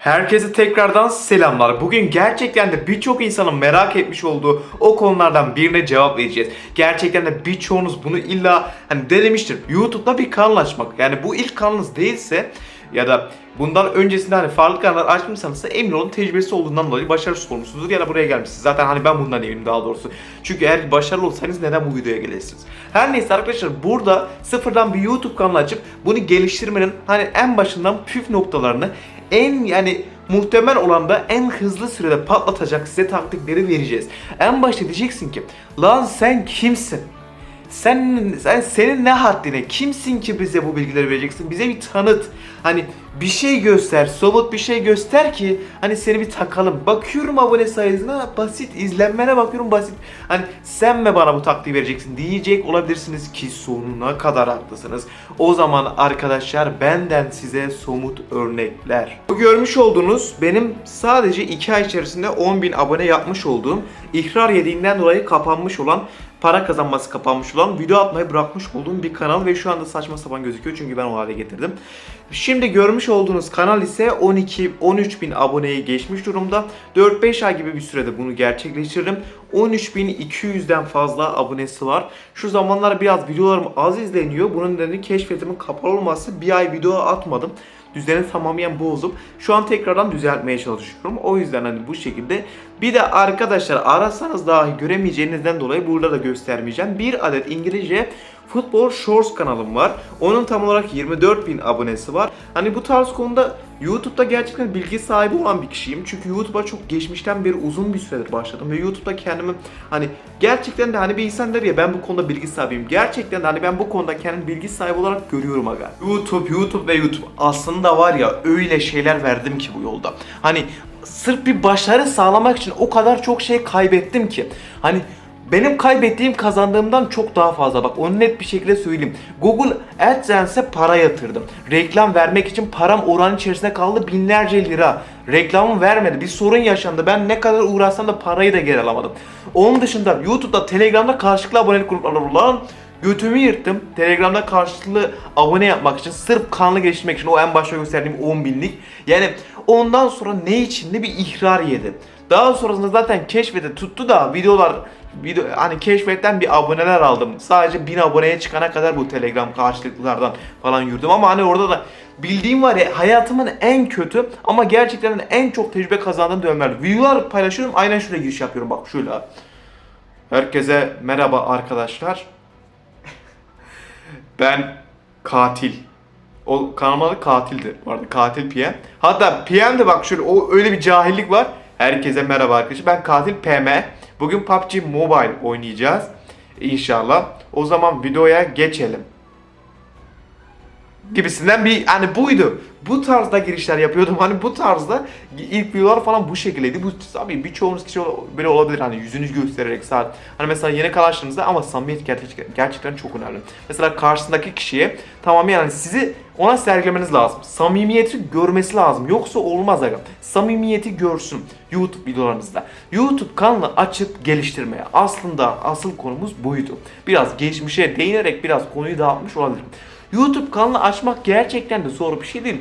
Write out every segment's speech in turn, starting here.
Herkese tekrardan selamlar. Bugün gerçekten de birçok insanın merak etmiş olduğu o konulardan birine cevap vereceğiz. Gerçekten de birçoğunuz bunu illa hani denemiştir. YouTube'da bir kanal açmak. Yani bu ilk kanalınız değilse ya da bundan öncesinde hani farklı kanallar açmışsanız emin olun tecrübesi olduğundan dolayı başarısız olmuşsunuzdur ya da buraya gelmişsiniz. Zaten hani ben bundan eminim daha doğrusu. Çünkü eğer başarılı olsanız neden bu videoya gelirsiniz? Her neyse arkadaşlar burada sıfırdan bir YouTube kanalı açıp bunu geliştirmenin hani en başından püf noktalarını en yani muhtemel olan da en hızlı sürede patlatacak size taktikleri vereceğiz. En başta diyeceksin ki lan sen kimsin? Sen, sen senin ne haddine? Kimsin ki bize bu bilgileri vereceksin? Bize bir tanıt. Hani bir şey göster, somut bir şey göster ki hani seni bir takalım. Bakıyorum abone sayısına basit, izlenmene bakıyorum basit. Hani sen mi bana bu taktiği vereceksin diyecek olabilirsiniz ki sonuna kadar haklısınız. O zaman arkadaşlar benden size somut örnekler. Bu görmüş olduğunuz benim sadece 2 ay içerisinde 10.000 abone yapmış olduğum ihrar yediğinden dolayı kapanmış olan para kazanması kapanmış olan video atmayı bırakmış olduğum bir kanal ve şu anda saçma sapan gözüküyor çünkü ben o hale getirdim. Şimdi görmüş olduğunuz kanal ise 12 13 bin aboneyi geçmiş durumda. 4-5 ay gibi bir sürede bunu gerçekleştirdim. 13.200'den fazla abonesi var. Şu zamanlar biraz videolarım az izleniyor. Bunun nedeni keşfetimin kapalı olması. Bir ay video atmadım düzeni tamamen bozup şu an tekrardan düzeltmeye çalışıyorum. O yüzden hani bu şekilde. Bir de arkadaşlar arasanız dahi göremeyeceğinizden dolayı burada da göstermeyeceğim. Bir adet İngilizce Football Shorts kanalım var. Onun tam olarak 24 bin abonesi var. Hani bu tarz konuda YouTube'da gerçekten bilgi sahibi olan bir kişiyim. Çünkü YouTube'a çok geçmişten beri uzun bir süredir başladım ve YouTube'da kendimi hani gerçekten de hani bir insan der ya ben bu konuda bilgi sahibiyim. Gerçekten de hani ben bu konuda kendimi bilgi sahibi olarak görüyorum aga. YouTube, YouTube ve YouTube aslında var ya öyle şeyler verdim ki bu yolda. Hani sırf bir başarı sağlamak için o kadar çok şey kaybettim ki. Hani benim kaybettiğim kazandığımdan çok daha fazla. Bak onu net bir şekilde söyleyeyim. Google AdSense'e para yatırdım. Reklam vermek için param oran içerisinde kaldı binlerce lira. Reklamım vermedi. Bir sorun yaşandı. Ben ne kadar uğraşsam da parayı da geri alamadım. Onun dışında YouTube'da, Telegram'da karşılıklı abonelik grupları olan Götümü yırttım. Telegram'da karşılıklı abone yapmak için, sırf kanalı geliştirmek için o en başta gösterdiğim 10 binlik. Yani ondan sonra ne için de bir ihrar yedi. Daha sonrasında zaten keşfete tuttu da videolar video hani keşfetten bir aboneler aldım. Sadece 1000 aboneye çıkana kadar bu Telegram karşılıklılardan falan yürüdüm ama hani orada da bildiğim var ya hayatımın en kötü ama gerçekten en çok tecrübe kazandığım dönemler. Videolar paylaşıyorum aynen şuraya giriş yapıyorum bak şöyle. Herkese merhaba arkadaşlar. Ben katil. O kanalın katildi. Bu arada katil PM. Hatta PM de bak şöyle o öyle bir cahillik var. Herkese merhaba arkadaşlar. Ben katil PM. Bugün PUBG Mobile oynayacağız. İnşallah. O zaman videoya geçelim. Gibisinden bir hani buydu. Bu tarzda girişler yapıyordum. Hani bu tarzda ilk videolar falan bu şekildeydi. Bu tabii birçoğunuz kişi böyle olabilir. Hani yüzünüzü göstererek saat. Hani mesela yeni kalaştığınızda ama samimiyet gerçekten, gerçekten çok önemli. Mesela karşısındaki kişiye tamamen yani sizi ona sergilemeniz lazım. Samimiyeti görmesi lazım. Yoksa olmaz aga. Samimiyeti görsün YouTube videolarınızda. YouTube kanalı açıp geliştirmeye. Aslında asıl konumuz buydu. Biraz geçmişe değinerek biraz konuyu dağıtmış olabilirim. YouTube kanalı açmak gerçekten de zor bir şey değil.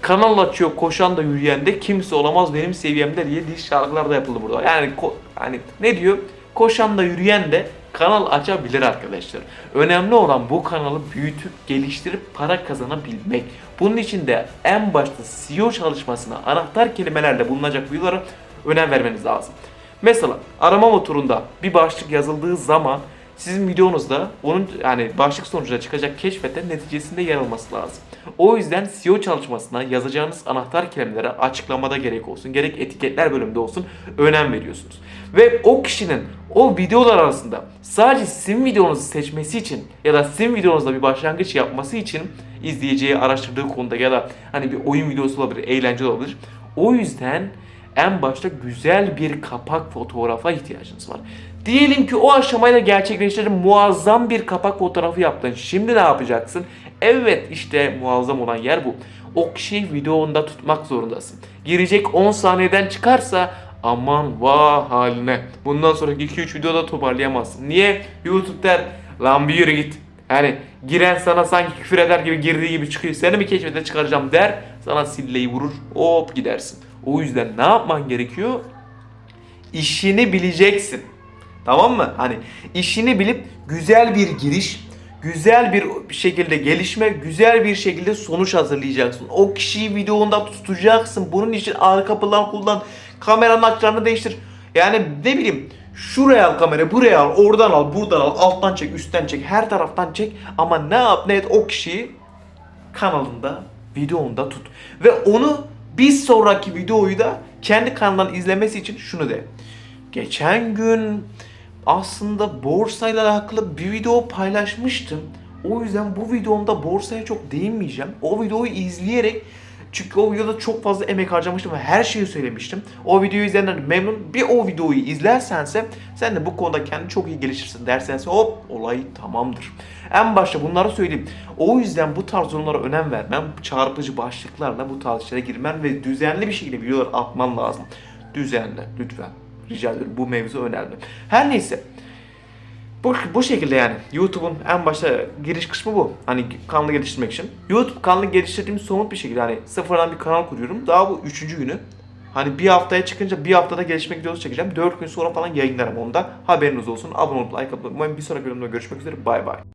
Kanal açıyor koşan da yürüyen de kimse olamaz benim seviyemde diye diş şarkılar da yapıldı burada. Yani hani ne diyor? Koşan da yürüyen de kanal açabilir arkadaşlar. Önemli olan bu kanalı büyütüp geliştirip para kazanabilmek. Bunun için de en başta SEO çalışmasına anahtar kelimelerle bulunacak videolara önem vermeniz lazım. Mesela arama motorunda bir başlık yazıldığı zaman sizin videonuzda onun yani başlık sonucunda çıkacak keşfete neticesinde yer alması lazım. O yüzden SEO çalışmasına yazacağınız anahtar kelimelere açıklamada gerek olsun, gerek etiketler bölümünde olsun önem veriyorsunuz. Ve o kişinin o videolar arasında sadece sizin videonuzu seçmesi için ya da sizin videonuzda bir başlangıç yapması için izleyeceği araştırdığı konuda ya da hani bir oyun videosu olabilir, eğlence olabilir. O yüzden en başta güzel bir kapak fotoğrafa ihtiyacınız var. Diyelim ki o aşamayla gerçekleştirdin muazzam bir kapak fotoğrafı yaptın. Şimdi ne yapacaksın? Evet işte muazzam olan yer bu. O kişiyi videonda tutmak zorundasın. Girecek 10 saniyeden çıkarsa aman vah haline. Bundan sonraki 2-3 videoda toparlayamazsın. Niye? YouTube der lan bir yürü git. Yani Giren sana sanki küfür eder gibi girdiği gibi çıkıyor. Seni mi keşfete çıkaracağım der. Sana silleyi vurur. Hop gidersin. O yüzden ne yapman gerekiyor? İşini bileceksin. Tamam mı? Hani işini bilip güzel bir giriş, güzel bir şekilde gelişme, güzel bir şekilde sonuç hazırlayacaksın. O kişiyi videonda tutacaksın. Bunun için arka plan kullan. Kameranın açılarını değiştir. Yani ne bileyim şuraya al kamera, buraya al, oradan al, buradan al, alttan çek, üstten çek, her taraftan çek. Ama ne yap ne et o kişiyi kanalında, videonda tut. Ve onu bir sonraki videoyu da kendi kanalından izlemesi için şunu de. Geçen gün aslında borsayla alakalı bir video paylaşmıştım. O yüzden bu videomda borsaya çok değinmeyeceğim. O videoyu izleyerek çünkü o videoda çok fazla emek harcamıştım ve her şeyi söylemiştim. O videoyu izleyenler memnun. Bir o videoyu izlersense sen de bu konuda kendini çok iyi gelişirsin dersense hop olay tamamdır. En başta bunları söyleyeyim. O yüzden bu tarz konulara önem vermem. Çarpıcı başlıklarla bu tarz işlere girmen ve düzenli bir şekilde videolar atman lazım. Düzenli lütfen. Rica ediyorum bu mevzu önemli. Her neyse. Bu, bu şekilde yani. YouTube'un en başta giriş kısmı bu. Hani kanalı geliştirmek için. YouTube kanalı geliştirdiğim somut bir şekilde hani sıfırdan bir kanal kuruyorum. Daha bu üçüncü günü. Hani bir haftaya çıkınca bir haftada gelişme videosu çekeceğim. Dört gün sonra falan yayınlarım onda. Haberiniz olsun. Abone olup like atmayı unutmayın. Bir sonraki bölümde görüşmek üzere. Bay bay.